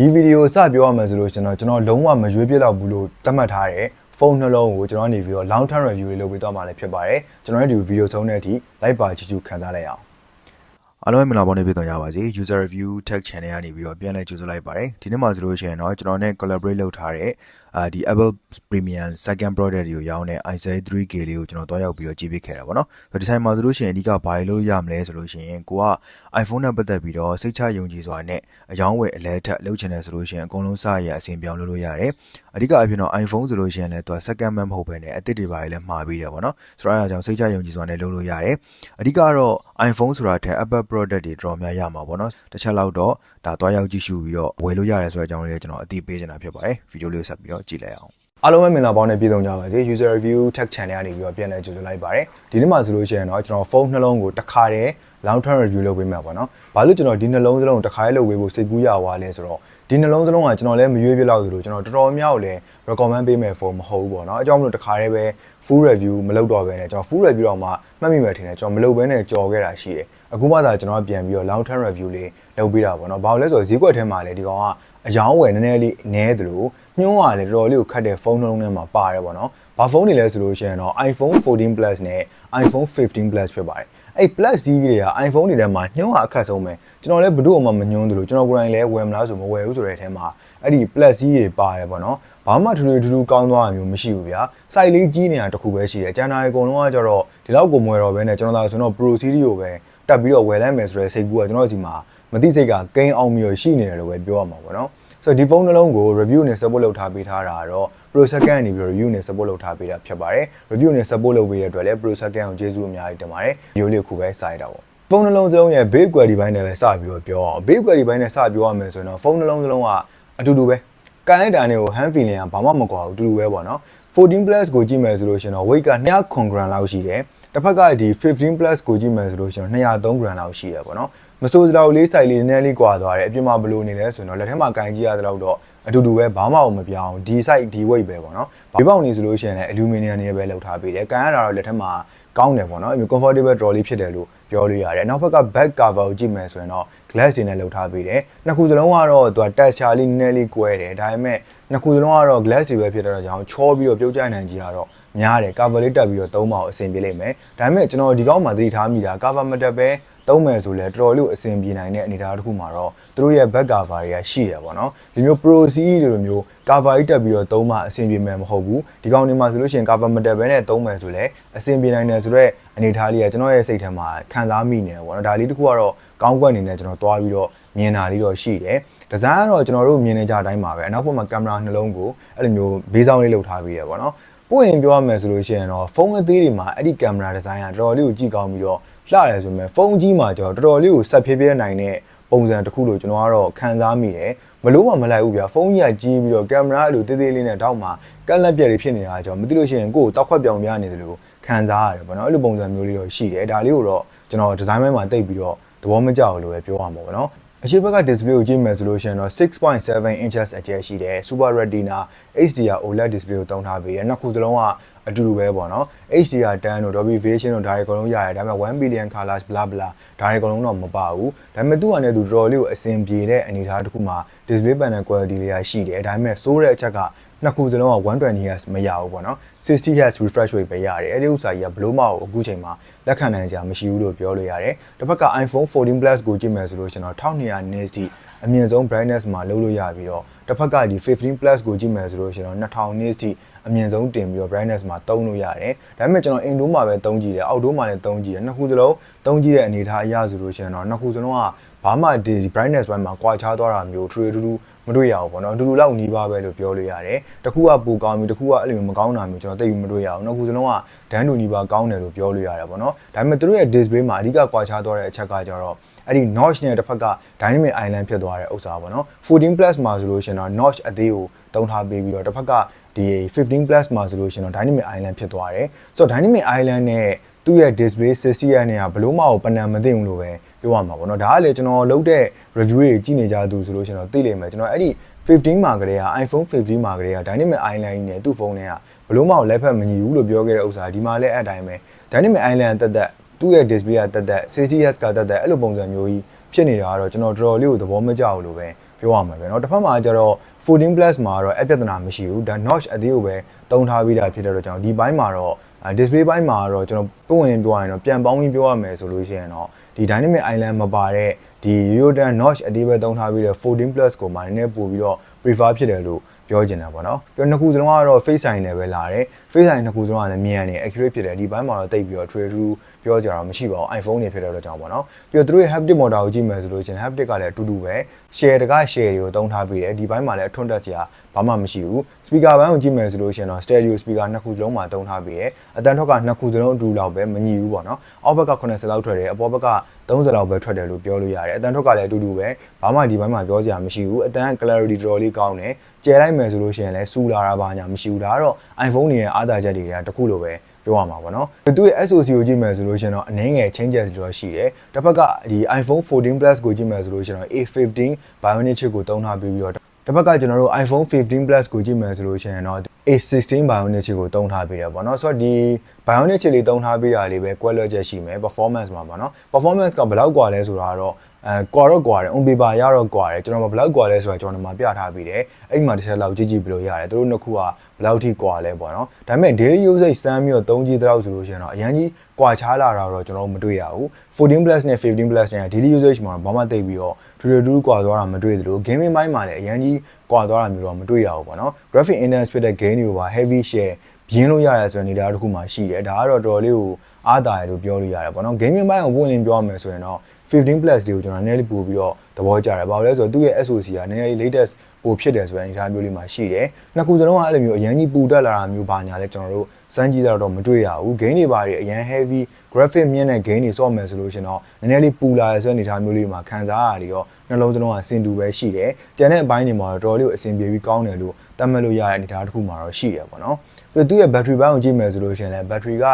ဒီဗီဒီယိုစပြောရမယ်ဆိုလို့ကျွန်တော်ကျွန်တော်လုံးဝမရွေးပြတော့ဘူးလို့သတ်မှတ်ထားတဲ့ဖုန်းနှလုံးကိုကျွန်တော်နေပြီးတော့ long term review လေးလုပ်ပေးသွားမှာလည်းဖြစ်ပါတယ်ကျွန်တော်ရဲ့ဒီဗီဒီယိုဆုံးတဲ့အထိ like ပါချီချူခံစားလိုက်အောင်အားလုံးပဲမင်္ဂလာပါနေပြတော့ရပါစေ user review tech channel ကနေပြီးတော့ပြန်လည်ကြိုဆိုလိုက်ပါတယ်ဒီနေ့မှာဆိုလို့ရှိရင်တော့ကျွန်တော်နဲ့ collaborate လုပ်ထားတဲ့အာဒီ Apple Premium second product တွေကိုရောင်းတဲ့ i7 3K လေးကိုကျွန်တော်တွားရောက်ပြီးတော့ကြည့်ပေးခဲ့တာပေါ့နော်ဒီဆိုင်မှာဆိုလို့ရှိရင်အဓိကဘာလို့ရမလဲဆိုလို့ရှိရင်ကိုက iPhone နဲ့ပတ်သက်ပြီးတော့စိတ်ချယုံကြည်စွာနဲ့အယောင်းဝယ်အလဲထက်လုပ်ချင်တယ်ဆိုလို့ရှိရင်အကုန်လုံးစရအဆင်ပြောင်းလုပ်လို့ရတယ်အဓိကအဖြစ်တော့ iPhone ဆိုလို့ရှိရင်လည်းသူက second man မဟုတ်ဘဲနဲ့အသစ်တွေပါလည်းမှာပြီးတယ်ပေါ့နော်ဆိုတော့အဲဒါကြောင့်စိတ်ချယုံကြည်စွာနဲ့လုပ်လို့ရတယ်အဓိကတော့ iPhone ဆိုတာထက် Apple product တွေတော်တော်များရမှာပေါ့နော်တစ်ချက်လောက်တော့ ဒါတွားရောက်ကြည့်ရှုပြီးတော့ဝယ်လို့ရတယ်ဆိုတဲ့အကြောင်းလေးကျွန်တော်အသိပေးချင်တာဖြစ်ပါတယ်ဗီဒီယိုလေးကိုဆက်ပြီးတော့ကြည့်လိုက်အောင်အားလုံးပဲမင်္ဂလာပေါင်းနဲ့ပြည်စုံကြပါစေ user review tech channel ကနေပြီးတော့ပြန်လည်ကြိုဆိုလိုက်ပါတယ်ဒီနေ့မှာဆိုလို့ရှိရင်တော့ကျွန်တော်ဖုန်းနှလုံးကိုတစ်ခါတည်း long term review လုပ်ပေးမှာပေါ့နော်ဘာလို့ကျွန်တော်ဒီနှလုံးစလုံးတစ်ခါတည်းလုပ်ပေးဖို့စိတ်ကူးရသွားလဲဆိုတော့ ဒီနှလုံးစလုံးကကျွန်တော်လည်းမရွေးပြလောက်သလိုကျွန်တော်တော်တော်များကိုလည်း recommend ပေးမယ် phone မဟုတ်ဘူးပေါ့နော်အကြောင်းမလို့တစ်ခါတည်းပဲ full review မလုပ်တော့ဘဲနဲ့ကျွန်တော် full review တော့မှမှတ်မိမယ်ထင်တယ်ကျွန်တော်မလုပ်ဘဲနဲ့ကြော်ခဲ့တာရှိတယ်အခုမှသာကျွန်တော်ပြန်ပြီးတော့ long term review လေးလုပ်ပေးတာပေါ့နော်ဘာလို့လဲဆိုတော့ဈေးကွက်ထဲမှာလည်းဒီကောင်ကအယောင်းဝယ်နည်းနည်းလေးနည်းသလိုညှိုးကလည်းတော်တော်လေးကိုခတ်တဲ့ဖုန်းနှလုံးထဲမှာပါတယ်ပေါ့နော်ဘာဖုန်းတွေလဲဆိုလို့ရှိရင်တော့ iPhone 14 Plus နဲ့ iPhone 15 Plus ဖြစ်ပါတယ် အဲ့ Plus ကြီးတွေက iPhone တွေထဲမှာညှိုးကအခက်ဆုံးပဲကျွန်တော်လည်းဘယ်သူ့မှမညွှန်းသလိုကျွန်တော်ကိုယ်တိုင်လည်းဝယ်မလားဆိုမဝယ်ဘူးဆိုတဲ့အထဲမှာအဲ့ဒီ Plus ကြီးတွေပါတယ်ပေါ့နော်ဘာမှထူထူထူထူကောင်းသွားတာမျိုးမရှိဘူးဗျာစိုက်လေးကြီးနေတာတစ်ခုပဲရှိတယ်ကျန်တာတွေအကုန်လုံးကကြတော့ဒီလောက်ကိုမွယ်တော့ဘဲနဲ့ကျွန်တော်သာဆိုတော့ Pro Series ကိုပဲတက်ပြီးတော့ဝယ်လိုက်မယ်ဆိုတဲ့စိတ်ကူကကျွန်တော်ဒီမှာမသိစိတ်ကကိန်းအောင်မျိုးရှိနေတယ်လို့ပဲပြောရမှာပေါ့နော် ဆိုတော့ဒီဖုန်းနှလုံးကို review နဲ့ support လုပ်ထားပေးထားတာကတော့ Pro Second နေပြီးတော့ review နဲ့ support လုပ်ထားပေးတာဖြစ်ပါတယ် review နဲ့ support လုပ်ပေးတဲ့အတွက်လည်း Pro Second ကိုကျေးဇူးအများကြီးတင်ပါတယ်ဒီလိုလေးခုပဲစာရတာပေါ့ဖုန်းနှလုံးတစ်လုံးရဲ့ base quality ဘိုင်းနဲ့ပဲစပြီးတော့ပြောအောင် base quality ဘိုင်းနဲ့စပြောရမယ်ဆိုရင်တော့ဖုန်းနှလုံးတစ်လုံးကအတူတူပဲကန်လိုက်တာနဲ့ကို hand feeling ကဘာမှမကွာဘူးအတူတူပဲပေါ့နော်14 plus ကိုကြည့်မယ်ဆိုလို့ရှိရင်တော့ weight က200 gram လောက်ရှိတယ်တစ်ဖက်ကဒီ15 plus ကိုကြည့်မယ်ဆိုလို့ရှိရင်203 gram လောက်ရှိရပေါ့နော် မစိုးစလောက်လေးစိုက်လေးနည်းနည်းလေးကွာသွားတယ်အပြင်မှာဘလို့နေလဲဆိုရင်တော့လက်ထက်မှာကင်ကြည့်ရတဲ့လောက်တော့အတူတူပဲဘာမှမပြောင်းဒီ site ဒီ weight ပဲပေါ့နော်ဘေးပေါက်နေဆိုလို့ရှိရင်လည်း aluminum နေပဲလောက်ထားပေးတယ်ကန်ရတာတော့လက်ထက်မှာကောင်းတယ်ပေါ့နော် comfortable draw လေးဖြစ်တယ်လို့ပြောလို့ရတယ်နောက်ဘက်က back cover ကိုကြည့်မယ်ဆိုရင်တော့ glass တွေနဲ့လောက်ထားပေးတယ်နှစ်ခုစလုံးကတော့သူက texture လေးနည်းနည်းလေးကွဲတယ်ဒါပေမဲ့နှစ်ခုစလုံးကတော့ glass တွေပဲဖြစ်တဲ့ကြောင့်ချောပြီးတော့ပြုတ်ကျနိုင်ကြီးကတော့များတယ် cover လေးတက်ပြီးတော့သုံးပါအောင်အဆင်ပြေလိမ့်မယ်ဒါပေမဲ့ကျွန်တော်ဒီကောင်းမှသတိထားမိတာ cover မတက်ပဲသုံးမယ်ဆိုလဲတော်တော်လေးအဆင်ပြေနိုင်တဲ့အနေအထားတစ်ခုမှာတော့သူတို့ရဲ့ back cover တွေကရှိတယ်ပေါ့နော်ဒီမျိုး pro CE လိုမျိုး cover ကြီးတက်ပြီးတော့သုံးမှအဆင်ပြေမယ်မဟုတ်ဘူးဒီကောင်တွေမှာဆိုလို့ရှိရင် cover မတက်ဘဲနဲ့သုံးမယ်ဆိုလဲအဆင်ပြေနိုင်တယ်ဆိုတော့အနေအထားလေးကကျွန်တော်ရဲ့စိတ်ထဲမှာခံစားမိနေတယ်ပေါ့နော်ဒါလေးတစ်ခုကတော့ ကောင်းကွက်အနေနဲ့ကျွန်တော်တွားပြီးတော့မြင်တာလေးတော့ရှိတယ်ဒီဇိုင်းကတော့ကျွန်တော်တို့မြင်နေကြအတိုင်းပါပဲအနောက်ဘက်မှာကင်မရာနှလုံးကိုအဲ့လိုမျိုးဘေးဆောင်လေးလုပ်ထားပြီးတယ်ပေါ့နော်ပွင့်ရင်ပြောရမယ်ဆိုလို့ရှိရင်တော့ဖုန်းအသေးတွေမှာအဲ့ဒီကင်မရာဒီဇိုင်းကတော်တော်လေးကိုကြည့်ကောင်းပြီးတော့လှတယ်ဆိုပေမဲ့ဖုန်းကြီးမှာကျတော့တော်တော်လေးကိုဆက်ဖြည်းဖြည်းနိုင်တဲ့ပုံစံတစ်ခုလို့ကျွန်တော်ကတော့ခံစားမိတယ်မလို့မှမလိုက်ဘူးဗျာဖုန်းကြီးကကြီးပြီးတော့ကင်မရာအဲ့လိုသေးသေးလေးနဲ့တောက်မှာကက်လက်ပြက်လေးဖြစ်နေတာကြောင့်မသိလို့ရှိရင်ကိုယ်တောက်ခွက်ပြောင်ပြနေတယ်လို့ခံစားရတယ်ပေါ့နော်အဲ့လိုပုံစံမျိုးလေးတော့ရှိတယ်ဒါလေးကိုတော့ကျွန်တော်ဒီဇိုင်းပိုင်းမှာတိတ်ပြီးတော့ သဘောမကျဘူးလို့ပဲပြောရမှာပေါ့နော်အရှိဘက်က display ကိုကြည့်မယ်ဆိုလို့ရှိရင်တော့6.7 inches အကျယ်ရှိတယ် Super Retina HDR OLED display ကိုတောင်းထားပေးတယ်နှစ်ခုစလုံးကအတူတူပဲပေါ့နော် HDR 10တို့ Dolby Vision တို့ဒါတွေအကုန်လုံးရတယ်ဒါပေမဲ့1 billion colors bla bla ဒါတွေအကုန်လုံးတော့မပါဘူးဒါပေမဲ့သူ့အနေနဲ့သူတော်တော်လေးကိုအဆင်ပြေတဲ့အနေအထားတစ်ခုမှာ display panel quality လေးရရှိတယ်ဒါပေမဲ့စိုးတဲ့အချက်က နှစ်ခုစလုံးက120 Hz မရဘူးပေါ့နော်60 Hz refresh rate ပဲရတယ်အဲ့ဒီဥစ္စာကြီးကဘလို့မဟုတ်အခုချိန်မှာလက်ခံနိုင်ကြမရှိဘူးလို့ပြောလို့ရတယ်တစ်ဖက်က iPhone 14 Plus ကိုကြည့်မယ်ဆိုလို့ရှင်တော့1200 nits ထိအမြင့်ဆုံး brightness မှာလုပ်လို့ရပြီးတော့ တစ်ဖက်ကဒီ15 plus ကိုကြည့်မယ်ဆိုလို့ရှင်တော့2000 nits ထိအမြင့်ဆုံးတင်ပြီးတော့ brightness မှာသုံးလို့ရတယ်ဒါပေမဲ့ကျွန်တော် indoor မှာပဲသုံးကြည့်တယ် outdoor မှာလည်းသုံးကြည့်တယ်နှစ်ခုစလုံးသုံးကြည့်တဲ့အနေအထားအရဆိုလို့ရှင်တော့နှစ်ခုစလုံးကဘာမှဒီ brightness ဘက်မှာကွာခြားသွားတာမျိုးထူထူထူမတွေ့ရဘူးပေါ့နော်အတူတူလောက်နီးပါးပဲလို့ပြောလို့ရတယ်တခုကပူကောင်းပြီးတခုကအဲ့လိုမျိုးမကောင်းတာမျိုးကျွန်တော်သိပြီးမတွေ့ရအောင်နှစ်ခုစလုံးကဒန်းတူနီးပါးကောင်းတယ်လို့ပြောလို့ရတယ်ပေါ့နော်ဒါပေမဲ့သူတို့ရဲ့ display မှာအဓိကကွာခြားသွားတဲ့အချက်ကကြတော့ အဲ့ဒီ notch နဲ့တစ်ဖက်က dynamic island ဖြစ်သွားတဲ့ဥစ္စာပေါ့နော်14 plus မှာဆိုလို့ရှင်တော့ notch အသေးကိုတုံးထားပေးပြီးတော့တစ်ဖက်ကဒီ15 plus မှာဆိုလို့ရှင်တော့ dynamic island ဖြစ်သွားတယ်ဆိုတော့ dynamic island နဲ့သူ့ရဲ့ display 60ရနဲ့ကဘလို့မအောင်ပနံမသိဘူးလို့ပဲပြောရမှာပေါ့နော်ဒါကလေကျွန်တော်လုပ်တဲ့ review တွေကြည့်နေကြသူဆိုလို့ရှင်တော့သိလိမ့်မယ်ကျွန်တော်အဲ့ဒီ15မှာကလေးက iPhone 15မှာကလေးက Dynamic Island ကြီးနဲ့သူ့ဖုန်းထဲကဘလို့မအောင်လက်ဖက်မညီဘူးလို့ပြောခဲ့တဲ့ဥစ္စာဒီမှာလည်းအဲ့တိုင်းပဲ Dynamic Island တက်တက် သူ့ရဲ့ display ကတက်တက် 60Hz ကတက်တက်အဲ့လိုပုံစံမျိုးကြီး ဖြစ်နေတာကတော့ကျွန်တော်တော်တော်လေးကိုသဘောမကျဘူးလို့ပဲပြောရမှာပဲเนาะတစ်ဖက်မှာကျတော့14 plus မှာတော့အပြဿနာမရှိဘူးဒါ notch အသေးကိုပဲတုံးထားပြီးတာဖြစ်တဲ့တော့ကျွန်တော်ဒီဘိုင်းမှာတော့ display ဘိုင်းမှာတော့ကျွန်တော်ပုံဝင်ပြောရရင်တော့ပြန်ပေါင်းပြီးပြောရမယ်ဆိုလို့ရှိရင်တော့ဒီ dynamic island မပါတဲ့ဒီ Yodan notch အသေးပဲတုံးထားပြီးတဲ့14 plus ကိုမှနည်းနည်းပို့ပြီးတော့ prefer ဖြစ်တယ်လို့ ပြောချင်တာပေါ့နော်ပြီးတော့နှစ်ခုစလုံးကတော့ face sign နဲ့ပဲလာတယ် face sign နှစ်ခုစလုံးကလည်းမြန်နေ accurate ဖြစ်တယ်ဒီဘက်မှာတော့တိတ်ပြီးတော့ true true ပြောကြတာမရှိပါဘူး iPhone တွေဖြစ်တဲ့တော့ကြောင့်ပေါ့နော်ပြီးတော့သူတို့ရဲ့ haptic motor ကိုကြည့်မယ်ဆိုလို့ချင်း haptic ကလည်းအတူတူပဲ share တက share တွေကိုတုံးထားပြီးတယ်ဒီဘက်မှာလည်းအထွန်းတက်စရာဘာမှမရှိဘူး speaker ဘန်းကိုကြည့်မယ်ဆိုလို့ချင်းတော့ stereo speaker နှစ်ခုစလုံးမှာတုံးထားပြီးတယ်အတန်ထွက်ကနှစ်ခုစလုံးအတူလောက်ပဲမညီဘူးပေါ့နော်အောက်ဘက်က80လောက်ထွက်တယ်အပေါ်ဘက်က30လောက်ပဲထွက်တယ်လို့ပြောလို့ရတယ်အတန်ထွက်ကလည်းအတူတူပဲဘာမှဒီဘက်မှာပြောစရာမရှိဘူးအတန် clarity တော်တော်လေးကောင်းတယ်ကျဲလိုက်မယ်ဆိုလို့ရှိရင်လည်းစူလာတာပါညာမရှိဘူးဒါကတော့ iPhone တွေရဲ့အားသာချက်တွေကတခုလိုပဲပြောရမှာပေါ့နော်သူရဲ့ SoC ကိုကြည့်မယ်ဆိုလို့ရှိရင်တော့အနည်းငယ် changes တွေတော့ရှိတယ်တစ်ဖက်ကဒီ iPhone 14 Plus ကိုကြည့်မယ်ဆိုလို့ရှိရင်တော့ A15 Bionic chip ကိုတုံးထားပြီးပြီးတော့တစ်ဖက်ကကျွန်တော်တို့ iPhone 15 Plus ကိုကြည့်မယ်ဆိုလို့ရှိရင်တော့ A16 Bionic chip ကိုတုံးထားပြီးတယ်ပေါ့နော်ဆိုတော့ဒီ Bionic chip လေးတုံးထားပြီးတာလေးပဲကွဲလွဲချက်ရှိမယ် performance မှာပေါ့နော် performance ကဘယ်လောက်กว่าလဲဆိုတာကတော့ အဲကွာတော့ကွာတယ် on paper ရတော့ကွာတယ်ကျွန်တော်ဘယ်လောက်ကွာလဲဆိုတာကျွန်တော်ဒီမှာပြထားပြီးတယ်အဲ့မှာတစ်ချက်လောက်ကြည့်ကြည့်ပြီးလို့ရတယ်သူတို့နှစ်ခုကဘယ်လောက်ထိကွာလဲပေါ့နော်ဒါပေမဲ့ daily usage စမ်းပြီးတော့သုံးကြည့်တော့ဆိုလို့ရှိရင်တော့အရင်ကြီးကွာခြားလာတာတော့ကျွန်တော်မတွေ့ရဘူး14 plus နဲ့15 plus နဲ့ daily usage မှာဘာမှသိပြီးတော့ထူထူထူကွာသွားတာမတွေ့သလို gaming ဘိုင်းမှာလည်းအရင်ကြီးကွာသွားတာမျိုးတော့မတွေ့ရဘူးပေါ့နော် graphic index ဖြစ်တဲ့ game တွေကိုပါ heavy share ပြင်းလို့ရတယ်ဆိုတဲ့နေတာတစ်ခုမှရှိတယ်ဒါကတော့တော်တော်လေးကိုအားတာရလို့ပြောလို့ရတယ်ပေါ့နော် gaming ဘိုင်းကိုဝင်ရင်ပြောရမယ်ဆိုရင်တော့ 15 plus တွေကိုကျွန်တော်နည်းနည်းလေးပို့ပြီးတော့သဘောကျတယ်။ဘာလို့လဲဆိုတော့သူ့ရဲ့ SoC ကနည်းနည်းလေး latest ပိုဖြစ်တယ်ဆိုတဲ့အနေအထားမျိုးလေးမှာရှိတယ်။နှစ်ခုစလုံးကအဲ့လိုမျိုးအရန်ကြီးပူတက်လာတာမျိုးပါညာလဲကျွန်တော်တို့စမ်းကြည့်တော့မတွေ့ရဘူး။ gain တွေပါတွေအရန် heavy graphic မြင့်တဲ့ gain တွေစော့မယ်ဆိုလို့ရှင်တော့နည်းနည်းလေးပူလာရဆိုတဲ့အနေအထားမျိုးလေးမှာခံစားရပြီးတော့နှလုံးစလုံးကစင်တူပဲရှိတယ်။ကျန်တဲ့အပိုင်းတွေမှာတော့တော်တော်လေးကိုအဆင်ပြေပြီးကောင်းတယ်လို့သတ်မှတ်လို့ရတဲ့အနေအထားတစ်ခုမှာတော့ရှိတယ်ပေါ့နော်။ပြီးတော့သူ့ရဲ့ battery ဘိုင်းကိုကြည့်မယ်ဆိုလို့ရှင်လဲ battery က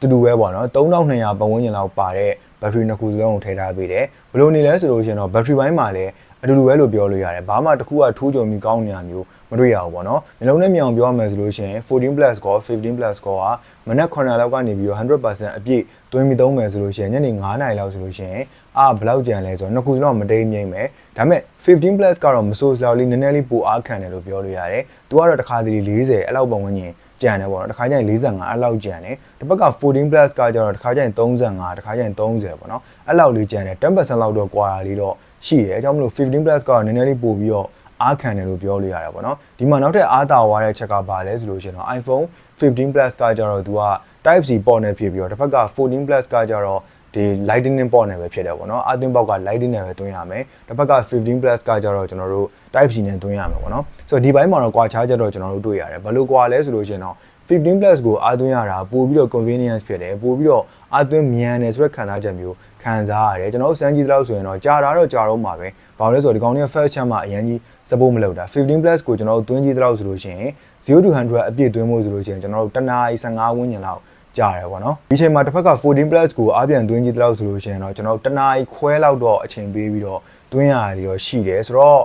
တူတူပဲပေါ့နော်3200ပတ်ဝန်းကျင်လောက်ပါတဲ့ battery နှစ်ခုစလုံးကိုထည့်ထားပေးတယ်ဘယ်လိုနေလဲဆိုလို့ရှိရင်တော့ battery ဘိုင်းမှာလည်းအတူတူပဲလို့ပြောလို့ရတယ်ဘာမှတစ်ခုကထိုးကြုံပြီးကောင်းနေတာမျိုးမတွေ့ရဘူးပေါ့နော်မျိုးလုံးနဲ့မြောင်ပြောရမယ်ဆိုလို့ရှိရင်14 plus ကော15 plus ကောကမနက်9လောက်ကနေပြီးတော့100%အပြည့်သွင်းပြီးသုံးမယ်ဆိုလို့ရှိရင်ညနေ9နာရီလောက်ဆိုလို့ရှိရင်အာဘယ်လောက်ကြံလဲဆိုတော့နှစ်ခုစလုံးမတိမ်မြိမ့်မယ်ဒါပေမဲ့15 plus ကတော့မဆိုးစလောက်လေးနည်းနည်းလေးပိုအားခံတယ်လို့ပြောလို့ရတယ်သူကတော့တစ်ခါတည်း40အဲ့လောက်ပတ်ဝန်းကျင် ကြံတယ်ပေါ့နော်တစ်ခါကျရင်45အဲ့လောက်ကြံတယ်တစ်ပတ်က14 plus ကကျတော့တစ်ခါကျရင်35တစ်ခါကျရင်30ပေါ့နော်အဲ့လောက်လေးကြံတယ်10%လောက်တော့ကွာတာလေးတော့ရှိတယ်အကြောင်းမလို့15 plus ကတော့နည်းနည်းလေးပို့ပြီးတော့အားခံတယ်လို့ပြောလို့ရတယ်ပေါ့နော်ဒီမှာနောက်ထပ်အားသာသွားတဲ့ချက်ကပါလဲဆိုလို့ရှိရင်တော့ iPhone 15 plus ကကျတော့သူက Type C ပေါ့နဲ့ဖြစ်ပြီးတော့တစ်ဖက်က14 plus ကကျတော့ ဒီ lightning port နဲ့ပဲဖြစ်တယ်ပေါ့နော်အသွင်းပေါက်က lightning နဲ့ပဲသွင်းရမယ်တစ်ဖက်က15 plus ကကြတော့ကျွန်တော်တို့ type C နဲ့သွင်းရမယ်ပေါ့နော်ဆိုတော့ဒီဘိုင်းမှာတော့ကွာခြားချက်တော့ကျွန်တော်တို့တွေ့ရတယ်ဘယ်လိုကွာလဲဆိုလို့ရှိရင်တော့15 plus ကိုအားသွင်းရတာပို့ပြီးတော့ convenience ဖြစ်တယ်ပို့ပြီးတော့အားသွင်းမြန်တယ်ဆိုတဲ့ခံစားချက်မျိုးခံစားရတယ်ကျွန်တော်တို့စမ်းကြည့်တော့ဆိုရင်တော့ကြာတာတော့ကြာတော့မှာပဲဘာလို့လဲဆိုတော့ဒီကောင်တွေက first chat မှာအရင်ကြီး support မလုပ်တာ15 plus ကိုကျွန်တော်တို့သွင်းကြည့်တော့ဆိုလို့ရှိရင်0 to 100အပြည့်သွင်းဖို့ဆိုလို့ရှိရင်ကျွန်တော်တို့တနား15ဝန်းကျင်လောက် ကြာတယ်ပေါ့နော်ဒီချိန်မှာတစ်ဖက်က14 plus ကိုအားပြန်သွင်းကြည့်တော့ဆိုလို့ရှိရင်တော့ကျွန်တော်တို့တနားခွဲလောက်တော့အချိန်ပေးပြီးတော့သွင်းရတယ်ရောရှိတယ်ဆိုတော့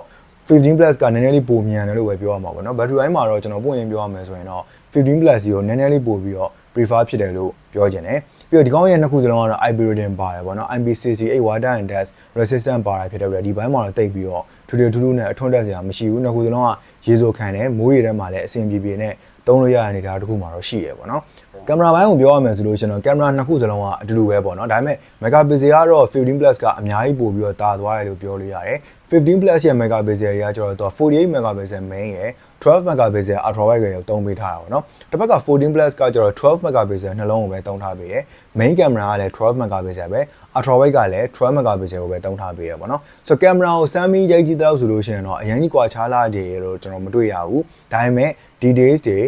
15 plus ကနည်းနည်းလေးပိုမြန်တယ်လို့ပဲပြောရမှာပေါ့နော် battery ဘိုင်းမှာတော့ကျွန်တော်ပွင့်လင်းပြောရမယ်ဆိုရင်တော့15 plus ကိုနည်းနည်းလေးပိုပြီးတော့ prefer ဖြစ်တယ်လို့ပြောချင်တယ်ပြီးတော့ဒီကောင်းရဲ့နှစ်ခုစလုံးကတော့ Iberian ပါတယ်ပေါ့နော် IP68 water and dust resistant ပါတာဖြစ်တဲ့အတွက်ဒီဘိုင်းမှာတော့တိတ်ပြီးတော့ထူထူထူးထူးနဲ့အထွန်းတက်စရာမရှိဘူးနှစ်ခုစလုံးကရေစိုးခံတယ်မိုးရေထဲမှာလည်းအဆင်ပြေပြေနဲ့သုံးလို့ရတဲ့အနေအထားတစ်ခုမှာတော့ရှိတယ်ပေါ့နော် ကင်မရာဘိုင်းကိုပြောရမယ်ဆိုလို့ရှိရင်တော့ကင်မရာနှစ်ခုစလုံးကအတူတူပဲပေါ့နော်ဒါပေမဲ့ megapixel ကတော့15 plus ကအများကြီးပို့ပြီးတော့တာသွားတယ်လို့ပြောလို့ရတယ်15 plus ရဲ့ megapixel တွေကကျတော့သူက48 megapixel main ရယ်12 megapixel ultra wide ရယ်ကိုတုံးပေးထားတာပေါ့နော်တစ်ဖက်က14 plus ကကျတော့12 megapixel နှလုံးကိုပဲတုံးထားပေးတယ် main camera ကလည်း12 megapixel ပဲ ultra wide ကလည်း12 megapixel ကိုပဲတုံးထားပေးတယ်ပေါ့နော်ဆိုတော့ကင်မရာကိုစမ်းပြီးရိုက်ကြည့်တော့ဆိုလို့ရှိရင်တော့အရင်ကြီးကွာခြားလာတယ်လို့ကျွန်တော်မတွေ့ရဘူးဒါပေမဲ့ details တွေ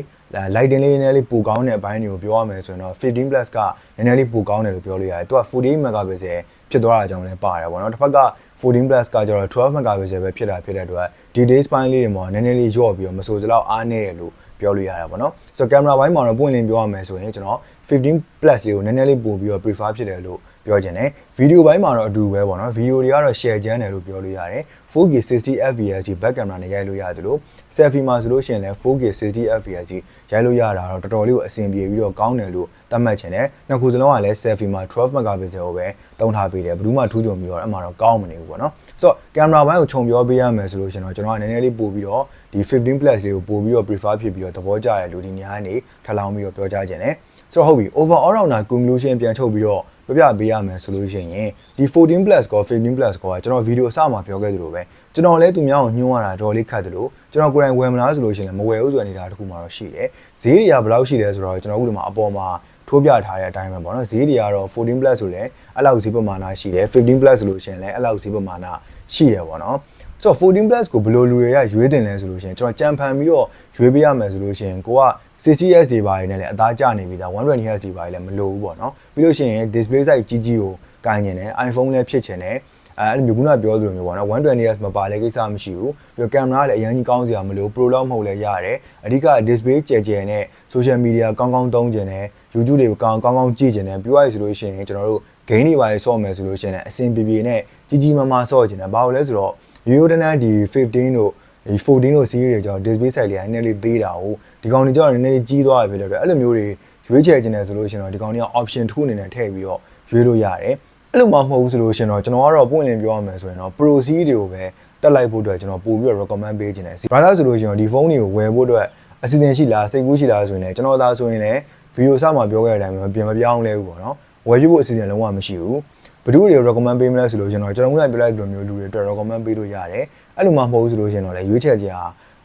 lighting လေးနည်းနည်းလေးပိုကောင်းတဲ့အပိုင်းတွေကိုပြောရမယ်ဆိုရင်တော့15 plus ကနည်းနည်းလေးပိုကောင်းတယ်လို့ပြောလို့ရတယ်သူက48 megapixel ဖြစ်သွားတာကြောင့်လည်းပါတယ်ပေါ့နော်တစ်ဖက်က14 plus ကကျတော့12 megapixel ပဲဖြစ်တာဖြစ်တဲ့အတွက် details ပိုင်းလေးတွေမှာနည်းနည်းလေးညော့ပြီးတော့မဆိုစလောက်အားနေတယ်လို့ပြောလို့ရတယ်ပေါ့နော်ဆိုတော့ကင်မရာဘိုင်းမှာတော့ပွင့်လင်းပြောရမယ်ဆိုရင်ကျွန်တော်15 plus လေးကိုနည်းနည်းလေးပို့ပြီးတော့ prefer ဖြစ်တယ်လို့ ပြောချင်တယ်ဗီဒီယိုပိုင်းမှာတော့အတူပဲပေါ့နော်ဗီဒီယိုတွေကတော့ share ချမ်းတယ်လို့ပြောလို့ရတယ် 4K 60 fps ကြီး back camera နဲ့ရိုက်လို့ရတယ်လို့ selfie မှာဆိုလို့ရှိရင်လည်း 4K 60 fps ကြီးရိုက်လို့ရတာတော့တော်တော်လေးကိုအဆင်ပြေပြီးတော့ကောင်းတယ်လို့သတ်မှတ်ချင်တယ်နှစ်ခုစလုံးကလည်း selfie မှာ12 megapixel ကိုပဲတုံးထားပေးတယ်ဘယ်သူမှထူးချွန်ပြီးတော့အဲ့မှာတော့ကောင်းမနေဘူးပေါ့နော်ဆိုတော့ကင်မရာဘိုင်းကိုခြုံပြောပေးရမယ်ဆိုလို့ရှိရင်တော့ကျွန်တော်ကနည်းနည်းလေးပို့ပြီးတော့ဒီ15 plus လေးကိုပို့ပြီးတော့ prefer ဖြစ်ပြီးတော့သဘောကျရလို့ဒီနေရာကနေထပ်လောင်းပြီးတော့ပြောကြားခြင်းတယ် ဆိုတော့ဟုတ်ပြီ overall တော့နာ conclusion ပြန်ချုပ်ပြီးတော့ပြပြပေးရမယ်ဆိုလို့ရှိရင်ဒီ14 plus ကော15 plus ကောကကျွန်တော်ဗီဒီယိုအစမှာပြောခဲ့သလိုပဲကျွန်တော်လည်းသူများကိုညှိုးရတာတော်လေးခတ်တယ်လို့ကျွန်တော်ကိုယ်တိုင်ဝယ်မလားဆိုလို့ရှိရင်လည်းမဝယ်ဘူးဆိုတဲ့အနေအထားတစ်ခုမှတော့ရှိတယ်ဈေးတွေကဘယ်လောက်ရှိလဲဆိုတော့ကျွန်တော်တို့ဒီမှာအပေါ်မှာထိုးပြထားတဲ့အတိုင်းပဲပေါ့နော်ဈေးတွေကတော့14 plus ဆိုလည်းအဲ့လောက်ဈေးပမာဏရှိတယ်15 plus ဆိုလို့ရှိရင်လည်းအဲ့လောက်ဈေးပမာဏရှိတယ်ပေါ့နော်ဆိုတော့14 plus ကိုဘယ်လိုလူတွေကရွေးတင်လဲဆိုလို့ရှိရင်ကျွန်တော်ကြံဖန်ပြီးတော့ရွေးပေးရမယ်ဆိုလို့ရှိရင်ကိုက 60Hz တွေပါနေလည်းအသားကျနေပြီဒါ 120Hz တွေပါလည်းမလိုဘူးပေါ့နော်ပြီးလို့ရှိရင် display size ကြီးကြီးကိုကိုင်နေတယ် iPhone လည်းဖြစ်ချင်တယ်အဲအဲ့လိုမျိုးခုနပြောသလိုမျိုးပေါ့နော် 120Hz မပါလဲကိစ္စမရှိဘူးပြီးတော့ကင်မရာလည်းအရင်ကြီးကောင်းစရာမလို Pro လောက်မဟုတ်လဲရတယ်အဓိက display ကျယ်ကျယ်နဲ့ social media ကောင်းကောင်းသုံးကျင်တယ် YouTube တွေကောင်းကောင်းကောင်းကြည့်ကျင်တယ်ပြောရဆိုလို့ရှိရင်ကျွန်တော်တို့ gain တွေပါလေဆော့မယ်ဆိုလို့ရှိရင်အဆင်ပြေပြေနဲ့ကြီးကြီးမားမားဆော့ကျင်တယ်ဘာလို့လဲဆိုတော့ရိုးရိုးတန်းတန်းဒီ15တို့ ဒီ14တို့ series တွေကြောင့် display size လေးကနည်းနည်းလေးသေးတာဟုတ်ဒီကောင်တွေကြောင့်နည်းနည်းလေးကြီးသွားပြီဖြစ်လို့အဲ့လိုမျိုးတွေရွေးချယ်ကျင်တယ်ဆိုလို့ရှိရင်တော့ဒီကောင်တွေက option တစ်ခုအနေနဲ့ထည့်ပြီးတော့ရွေးလို့ရတယ်အဲ့လိုမှမဟုတ်ဘူးဆိုလို့ရှိရင်တော့ကျွန်တော်ကတော့ပွင့်လင်းပြောရမယ်ဆိုရင်တော့ Pro C တွေကိုပဲတက်လိုက်ဖို့အတွက်ကျွန်တော်ပို့ပြီးတော့ recommend ပေးခြင်းတယ်။ဘာသာဆိုလို့ရှိရင်ဒီဖုန်းတွေကိုဝယ်ဖို့အတွက်အစီအစဉ်ရှိလားစိတ်ကူးရှိလားဆိုရင်လည်းကျွန်တော်သားဆိုရင်လည်းဗီဒီယိုစမှာပြောခဲ့တဲ့အတိုင်းပဲပြင်မပြောင်းလဲဘူးပေါ့နော်။ဝယ်ပြဖို့အစီအစဉ်လုံးဝမရှိဘူး။ဘ ယ်သူတွေ recommend ပေးမလဲဆိုလို့ကျွန်တော်ကျွန်တော်ကပြောလိုက်လိုမျိုးလူတွေအတွက် recommend ပေးလို့ရတယ်။အဲ့လိုမှမဟုတ်ဘူးဆိုလို့ရှင်တော့လေရွေးချယ်စရာ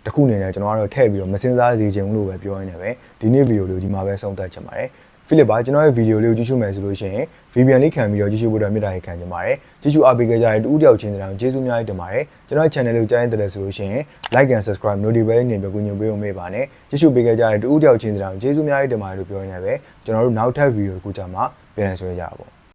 တစ်ခုအနေနဲ့ကျွန်တော်ကတော့ထည့်ပြီးတော့မစင်စားစေချင်ဘူးလို့ပဲပြောရင်းနဲ့ပဲဒီနေ့ဗီဒီယိုလေးကိုဒီမှာပဲဆုံးသက်ချင်ပါတယ်။ဖိလစ်ပါကျွန်တော်ရဲ့ဗီဒီယိုလေးကိုကြည့်ရှုမယ်ဆိုလို့ရှိရင် VPN လေးခံပြီးတော့ကြည့်ရှုဖို့အတွက်မြတ်တာရေးခံကြပါတယ်ကြည့်ရှုအားပေးကြတဲ့တူဦးတယောက်ချင်းစတဲ့ကျေးဇူးများတင်ပါတယ်ကျွန်တော်ရဲ့ channel လေးကိုကြားနေတဲ့ဆိုလို့ရှိရင် like and subscribe notification နဲ့ပဲကူညီပေးဖို့မေ့ပါနဲ့ကြည့်ရှုပေးကြတဲ့တူဦးတယောက်ချင်းစတဲ့ကျေးဇူးများတင်ပါတယ်လို့ပြောရင်းနဲ့ပဲကျွန်တော်တို့နောက်ထပ်ဗီဒီယိုတစ်ခုကြာမှပြန်လည်ဆွေးနွေးကြတာပေါ့